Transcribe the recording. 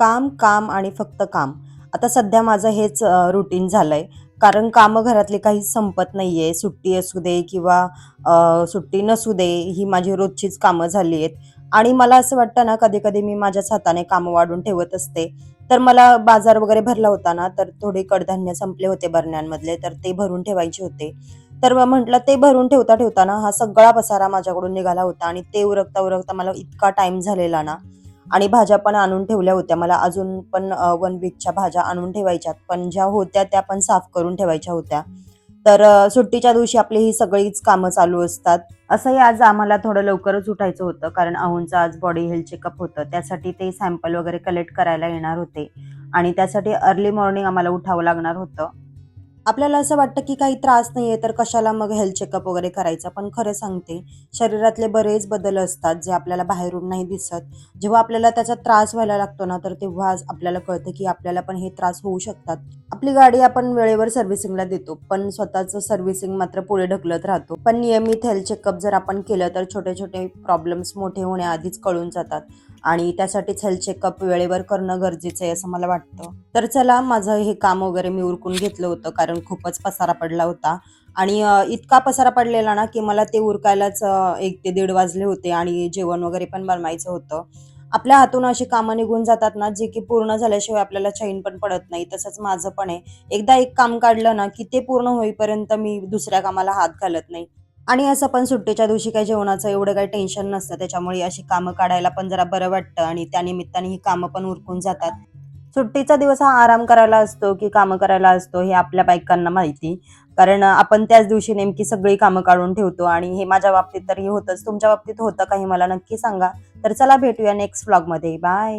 काम काम आणि फक्त काम. आता सध्या माझं हेच रुटीन झालंय. कारण कामं घरातली काही संपत नाही आहे सुट्टी असू दे किंवा सुट्टी नसू दे ही माझी रोजचीच कामं झाली आहेत. आणि मला असं वाटतं ना कधी कधी मी माझ्याच हाताने कामं वाढून ठेवत असते. तर मला बाजार वगैरे भरला होता ना तर थोडे कडधान्य संपले होते बरण्यांमधले तर ते भरून ठेवायचे होते. तर म्हटलं ते भरून ठेवता ठेवताना हा सगळा पसारा माझ्याकडून निघाला होता आणि ते उरकता उरकता मला इतका टाइम झालेला ना आणि भाज्या पण आणून ठेवल्या होत्या. मला अजून पण वन वीकच्या भाज्या आणून ठेवायच्यात. पण ज्या होत्या त्या पण साफ करून ठेवायच्या होत्या. तर सुट्टीच्या दिवशी आपली ही सगळीच कामं चालू असतात. असंही आज आम्हाला थोडं लवकरच उठायचं होतं. कारण अहोंचं आज बॉडी हेल्थ चेकअप होतं. त्यासाठी ते सॅम्पल वगैरे कलेक्ट करायला येणार होते. आणि त्यासाठी अर्ली मॉर्निंग आम्हाला उठावं लागणार होतं. आपल्याला असं वाटतं की काही त्रास नाहीये तर कशाला मग हेल्थ चेकअप वगैरे करायचा? पण खरं सांगते शरीरातले बरेच बदल असतात जे आपल्याला बाहेरून नाही दिसत. जेव्हा आपल्याला त्याचा त्रास व्हायला लागतो ना तर तेव्हा आपल्याला कळतं की आपल्याला पण हे त्रास होऊ शकतात. आपली गाडी आपण वेळेवर सर्व्हिसिंगला देतो पण स्वतःचं सर्व्हिसिंग मात्र पुढे ढकलत राहतो. पण नियमित हेल्थ चेकअप जर आपण केलं तर छोटे छोटे प्रॉब्लेम्स मोठे होण्याआधीच कळून जातात. आणि त्यासाठीच हेल्थ चेकअप वेळेवर करणं गरजेचं आहे असं मला वाटतं. तर चला माझं हे काम वगैरे मी उरकून घेतलं होतं कारण खूपच पसारा पडला होता. आणि इतका पसारा पडलेला ना की मला ते उरकायलाच एक ते दीड वाजले होते आणि जेवण वगैरे पण बनवायचं होतं. आपल्या हातून अशी कामं निघून जातात ना जे की पूर्ण झाल्याशिवाय आपल्याला चैन पण पडत नाही. तसंच माझं पण आहे. एकदा एक काम काढलं ना की ते पूर्ण होईपर्यंत मी दुसऱ्या कामाला हात घालत नाही. आणि असं पण सुट्टीच्या दिवशी काही जेवणाचं एवढं काही टेन्शन नसतं. त्याच्यामुळे अशी कामं काढायला पण जरा बरं वाटतं आणि त्यानिमित्ताने ही कामं पण उरकून जातात. सुट्टीचा दिवस हा आराम करायला असतो की कामं करायला असतो हे आपल्या बायकांना माहिती. कारण आपण त्याच दिवशी नेमकी सगळी कामं काढून ठेवतो आणि हे माझ्या बाबतीत तरी होतंच. तुमच्या बाबतीत होतं काही मला नक्की सांगा. तर चला भेटूया नेक्स्ट व्लॉगमध्ये बाय